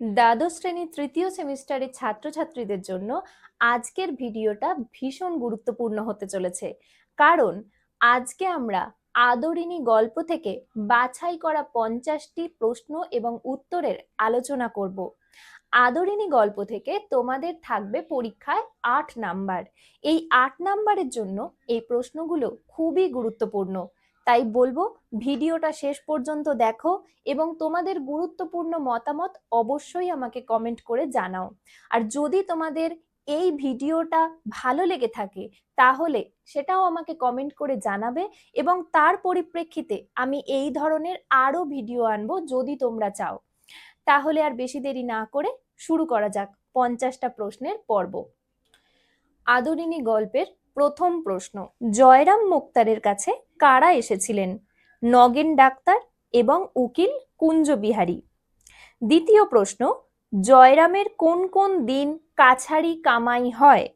দ্বাদশ শ্রেণির তৃতীয় সেমিস্টারের ছাত্রছাত্রীদের জন্য আজকের ভিডিওটা ভীষণ গুরুত্বপূর্ণ হতে চলেছে। কারণ আজকে আমরা আদরিনী গল্প থেকে বাছাই করা পঞ্চাশটি প্রশ্ন এবং উত্তরের আলোচনা করব। আদরিনী গল্প থেকে তোমাদের থাকবে পরীক্ষায় আট নাম্বার। এই আট নাম্বারের জন্য এই প্রশ্নগুলো খুবই গুরুত্বপূর্ণ। তাই বলব, ভিডিওটা শেষ পর্যন্ত দেখো এবং তোমাদের গুরুত্বপূর্ণ মতামত অবশ্যই আমাকে কমেন্ট করে জানাও। আর যদি তোমাদের এই ভিডিওটা ভালো লেগে থাকে, তাহলে সেটাও আমাকে কমেন্ট করে জানাবে এবং তার পরিপ্রেক্ষিতে আমি এই ধরনের আরও ভিডিও আনব যদি তোমরা চাও। তাহলে আর বেশি দেরি না করে শুরু করা যাক পঞ্চাশটা প্রশ্নের পর্ব। আদরিনী গল্পের প্রথম প্রশ্ন, জয়রাম মুক্তারের কাছে কারা এসেছিলেন? নগেন ডাক্তার এবং উকিল কুঞ্জবিহারী। দ্বিতীয় প্রশ্ন, জয়রামের কোন কোন দিন কাছারি কামাই হয়?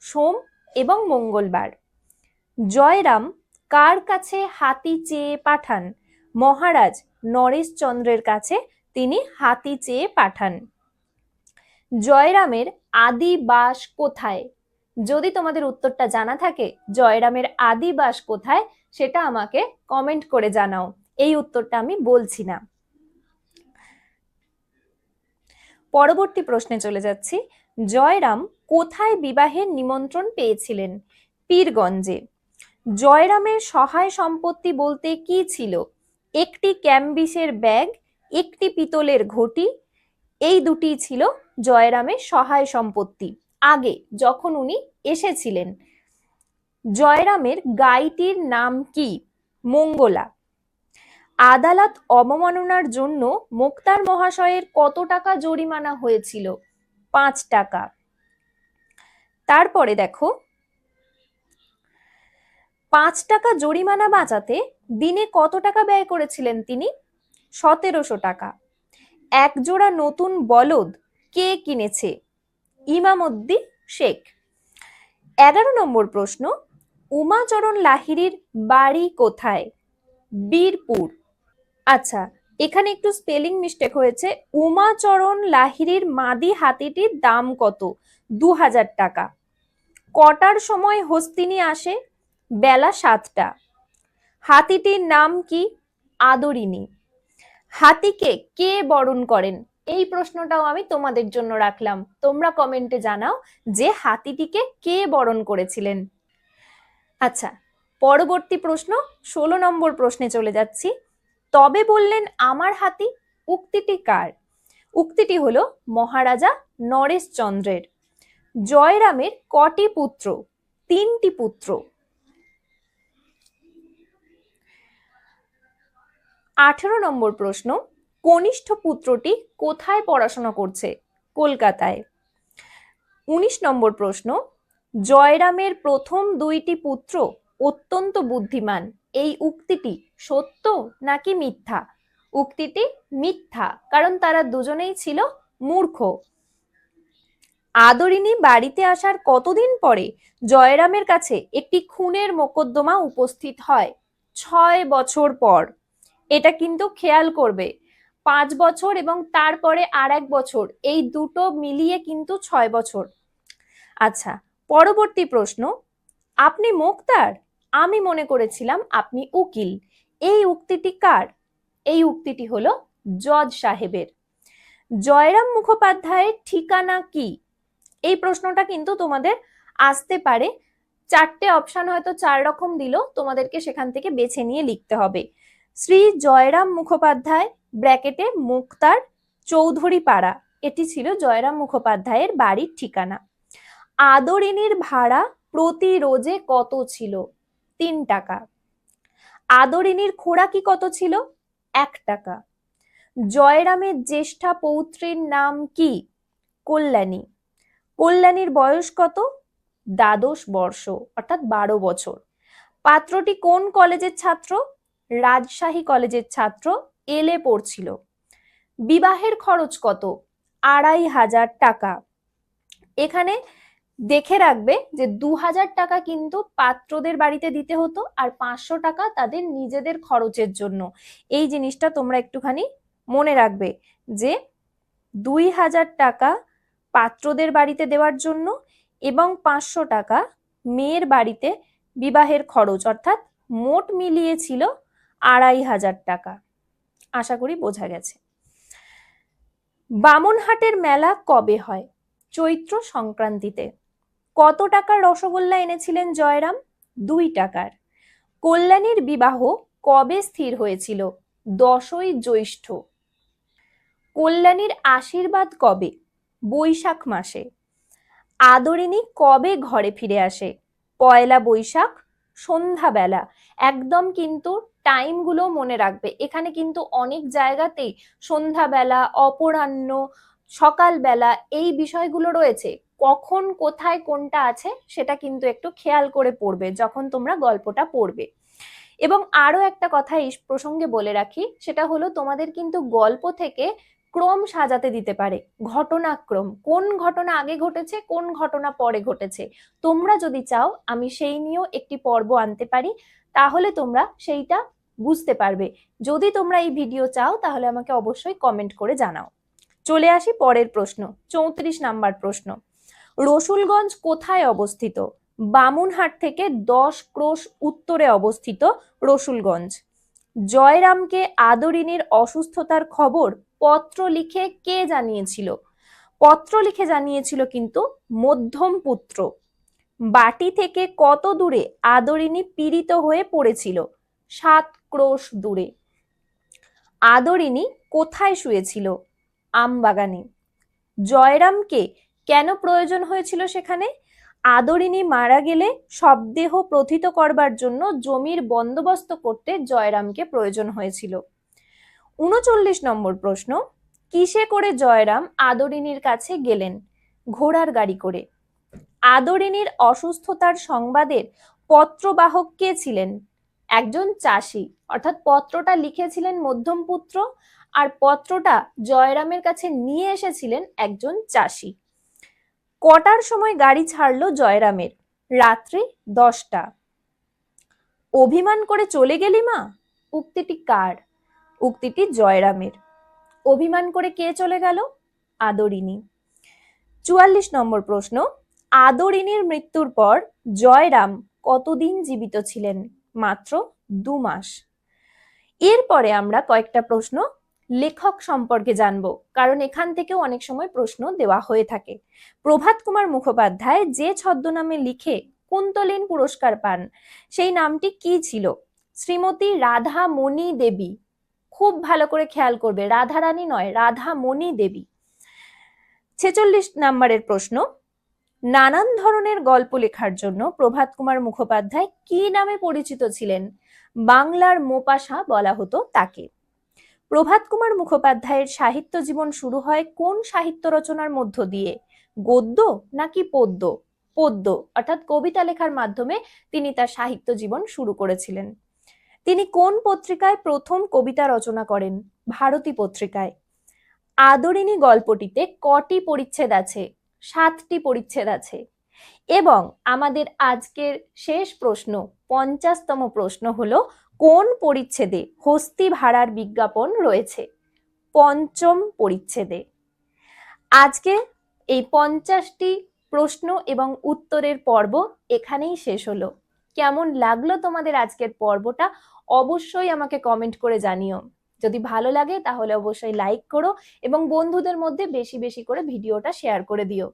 সোম এবং মঙ্গলবার। জয়রাম কার কাছে হাতি চেয়ে পাঠান? মহারাজ নরেশচন্দ্রের কাছে তিনি হাতি চেয়ে পাঠান। জয়রামের আদি বাস কোথায়? যদি তোমাদের উত্তরটা জানা থাকে, জয়রামের আদি বাস কোথায়, সেটা আমাকে কমেন্ট করে জানাও। এই উত্তরটা আমি বলছি না। পরবর্তী প্রশ্নে চলে যাচ্ছি। জয়রাম কোথায় বিবাহের নিমন্ত্রণ পেয়েছিলেন? পীরগঞ্জে। জয়রামের সহায় সম্পত্তি বলতে কি ছিল? একটি ক্যাম্বিসের ব্যাগ, একটি পিতলের ঘটি, এই দুটি ছিল জয়রামের সহায় সম্পত্তি। আগে যখন উনি এসেছিলেন। জয়রামের গাইটির নাম কি? মঙ্গলা। আদালত অবমাননার জন্য মোক্তার মহাশয়ের কত টাকা জরিমানা হয়েছিল? পাঁচ টাকা। তারপরে দেখো। পাঁচ টাকা জরিমানা বাঁচাতে দিনে কত টাকা ব্যয় করেছিলেন তিনি? সতেরোশো টাকা। এক জোড়া নতুন বলদ কে কিনেছে? ইমামউদ্দিন শেখ। এগারো নম্বর প্রশ্ন, উমাচরণ লাহিড়ির বাড়ি কোথায়? বীরপুর। আচ্ছা এখানে একটু স্পেলিং মিস্টেক হয়েছে। উমাচরণ লাহিড়ির মাদি হাতিটির দাম কত? দু হাজার টাকা। কটার সময় হস্তিনী আসে? বেলা সাতটা। হাতিটির নাম কি? আদরিনী হাতিকে কে বরণ করেন? এই প্রশ্নটাও আমি তোমাদের জন্য রাখলাম। তোমরা কমেন্টে জানাও যে হাতিটিকে কে বরণ করেছিলেন। আচ্ছা পরবর্তী প্রশ্ন, ষোলো নম্বর প্রশ্নে চলে যাচ্ছি। তবে বললেন আমার হাতি উক্তিটি কার? উক্তিটি হলো মহারাজা নরেশচন্দ্রের। জয়রামের কটি পুত্র? তিনটি পুত্র। আঠেরো নম্বর প্রশ্ন কনিষ্ঠ পুত্রটি কোথায় পড়াশোনা করছে? কলকাতায়। উনিশ নম্বর প্রশ্ন, জয়রামের প্রথম দুইটি পুত্র অত্যন্ত বুদ্ধিমান, এই উক্তিটি সত্য নাকি মিথ্যা? উক্তিটি মিথ্যা, কারণ তারা দুজনেই ছিল মূর্খ। আদরিনী বাড়িতে আসার কতদিন পরে জয়রামের কাছে একটি খুনের মোকদ্দমা উপস্থিত হয়? ছয় বছর পর। এটা কিন্তু খেয়াল করবে পাঁচ বছর এবং তারপরে আর এক বছর, এই দুটো মিলিয়ে কিন্তু ছয় বছর। আচ্ছা পরবর্তী প্রশ্ন, আপনি মোক্তার? আমি মনে করেছিলাম আপনি উকিল। এই উক্তিটি কার? এই উক্তিটি হলো জজ সাহেবের। জয়রাম মুখোপাধ্যায়ের ঠিকানা কি? এই প্রশ্নটা কিন্তু তোমাদের আসতে পারে। চারটে অপশান হয়তো চার রকম দিল, তোমাদেরকে সেখান থেকে বেছে নিয়ে লিখতে হবে। শ্রী জয়রাম মুখোপাধ্যায় ব্র্যাকেটে মুক্তার চৌধুরী পাড়া এটি ছিল জয়রাম মুখোপাধ্যায়ের বাড়ির ঠিকানা। আদরিনীর ভাড়া প্রতি রোজে কত ছিল? তিন টাকা। আদরিনীর খোরাকি কত ছিল? এক টাকা। জয়রামের জ্যেষ্ঠা পৌত্রীর নাম কি? কল্যাণী। কল্যাণীর বয়স কত? দ্বাদশ বর্ষ, অর্থাৎ বারো বছর। পাত্রটি কোন কলেজের ছাত্র? রাজশাহী কলেজের ছাত্র এলে পড়ছিল। বিবাহের খরচ কত? আড়াই হাজার টাকা। এখানে দেখে রাখবে যে দু হাজার টাকা কিন্তু পাত্রদের বাড়িতে দিতে হতো আর পাঁচশো টাকা তাদের নিজেদের খরচের জন্য। এই জিনিসটা তোমরা একটুখানি মনে রাখবে যে দুই হাজার টাকা পাত্রদের বাড়িতে দেওয়ার জন্য এবং পাঁচশো টাকা মেয়ের বাড়িতে বিবাহের খরচ। অর্থাৎ মোট মিলিয়ে ছিল আড়াই হাজার টাকা। আশা করি বোঝা গেছে। বামনহাটের মেলা কবে হয়? চৈত্র সংক্রান্তিতে। কত টাকার রসগোল্লা এনেছিলেন জয়রাম? দুই টাকার। কল্যাণীর বিবাহ কবে স্থির হয়েছিল? দশই জ্যৈষ্ঠ। কল্যাণীর আশীর্বাদ কবে? বৈশাখ মাসে। আদরিনী কবে ঘরে ফিরে আসে? পয়লা বৈশাখ, সন্ধ্যাবেলা। একদম কিন্তু টাইমগুলো মনে রাখবে। এখানে কিন্তু অনেক জায়গাতেই সন্ধ্যাবেলা, অপরাহ্ন, সকালবেলা এই বিষয়গুলো রয়েছে। কখন, কোথায়, কোনটা আছে সেটা কিন্তু একটু খেয়াল করে পড়বে যখন তোমরা গল্পটা পড়বে। এবং আরও একটা কথা এই প্রসঙ্গে বলে রাখি, সেটা হলো তোমাদের কিন্তু গল্প থেকে ক্রম সাজাতে দিতে পারে। ঘটনাক্রম, কোন ঘটনা আগে ঘটেছে, কোন ঘটনা পরে ঘটেছে। তোমরা যদি চাও, আমি সেই নিয়েও একটি পর্ব আনতে পারি। তাহলে তোমরা সেইটা বুঝতে পারবে। যদি তোমরা এই ভিডিও চাও, তাহলে আমাকে অবশ্যই কমেন্ট করে জানাও। চলে আসি পরের প্রশ্ন, চৌত্রিশ নাম্বার প্রশ্ন। রসুলগঞ্জ কোথায় অবস্থিত? বামুনহাট থেকে দশ ক্রোশ উত্তরে অবস্থিত রসুলগঞ্জ। জয়রামকে আদরিনীর অসুস্থতার খবর পত্র লিখে কে জানিয়েছিল? পত্র লিখে জানিয়েছিল কিন্তু মধ্যম পুত্র। বাটি থেকে কত দূরে আদরিনী পীড়িত হয়ে পড়েছিল? সাত ক্রোশ দূরে। আদরিনী কোথায় শুয়েছিল? আমবাগানে। জয়রামকে কেন প্রয়োজন হয়েছিল সেখানে? আদরিনী মারা গেলে শবদেহ প্রথিত করবার জন্য জমির বন্দোবস্ত করতে জয়রামকে প্রয়োজন হয়েছিল। উনচল্লিশ নম্বর প্রশ্ন, কিসে করে জয়রাম আদরিনীর কাছে গেলেন? ঘোড়ার গাড়ি করে। আদরিনীর অসুস্থতার সংবাদের পত্রবাহক কে ছিলেন? একজন চাষি। অর্থাৎ পত্রটা লিখেছিলেন মধ্যম পুত্র আর পত্রটা জয়রামের কাছে নিয়ে এসেছিলেন একজন চাষি। কটার সময় গাড়ি ছাড়লো জয়রামের? রাত্রি দশটা। অভিমান করে চলে গেলি মা? উক্তিটি কার? উক্তিটি জয়রামের। অভিমান করে কে চলে গেল? আদরিনী চুয়াল্লিশ নম্বর প্রশ্ন আদরিনীর মৃত্যুর পর জয়রাম কতদিন জীবিত ছিলেন? মাত্র দু মাস। এরপরে আমরা কয়েকটা প্রশ্ন লেখক সম্পর্কে জানব, কারণ এখান থেকেও অনেক সময় প্রশ্ন দেওয়া হয়ে থাকে। প্রভাত কুমার মুখোপাধ্যায় যে ছদ্মনামে লিখে কুন্তলীন পুরস্কার পান, সেই নামটি কি ছিল? শ্রীমতী রাধা মণি দেবী। খুব ভালো করে খেয়াল করবে, রাধারানী নয় রাধা মণি দেবী। ছেচল্লিশ নাম্বারের প্রশ্ন নানান ধরনের গল্প লেখার জন্য প্রভাত কুমার মুখোপাধ্যায় কি নামে পরিচিত ছিলেন? বাংলার মোপাসা বলা হতো তাকে। প্রভাত কুমার মুখোপাধ্যায়ের সাহিত্য জীবন শুরু হয় কোন সাহিত্য রচনার মধ্য দিয়ে? গদ্য নাকি পদ্য? পদ্য, অর্থাৎ কবিতা লেখার মাধ্যমে তিনি তার সাহিত্য জীবন শুরু করেছিলেন। তিনি কোন পত্রিকায় প্রথম কবিতা রচনা করেন? ভারতী পত্রিকায়। আদরিনী গল্পটিতে কটি পরিচ্ছেদ আছে? সাতটি পরিচ্ছেদ আছে। এবং আমাদের আজকের শেষ প্রশ্ন, পঞ্চাশতম প্রশ্ন হলো, কোন পরিচ্ছেদে হস্তি ভাড়ার বিজ্ঞাপন রয়েছে? পঞ্চম পরিচ্ছেদে। আজকে এই পঞ্চাশটি প্রশ্ন এবং উত্তরের পর্ব এখানেই শেষ হলো। কেমন লাগল তোমাদের আজকের পর্বটা? অবশ্যই আমাকে কমেন্ট করে জানিও। যদি ভালো লাগে তাহলে অবশ্যই লাইক করো এবং বন্ধুদের মধ্যে বেশি বেশি করে ভিডিওটা শেয়ার করে দিও।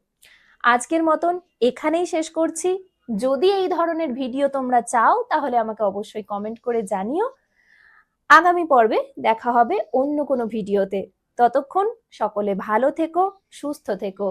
আজকের মতন এখানেই শেষ করছি। যদি এই ধরনের ভিডিও তোমরা চাও তাহলে আমাকে অবশ্যই কমেন্ট করে জানিও। আগামী পর্বে দেখা হবে অন্য কোনো ভিডিওতে ততক্ষণ সকলে ভালো থেকো, সুস্থ থেকো।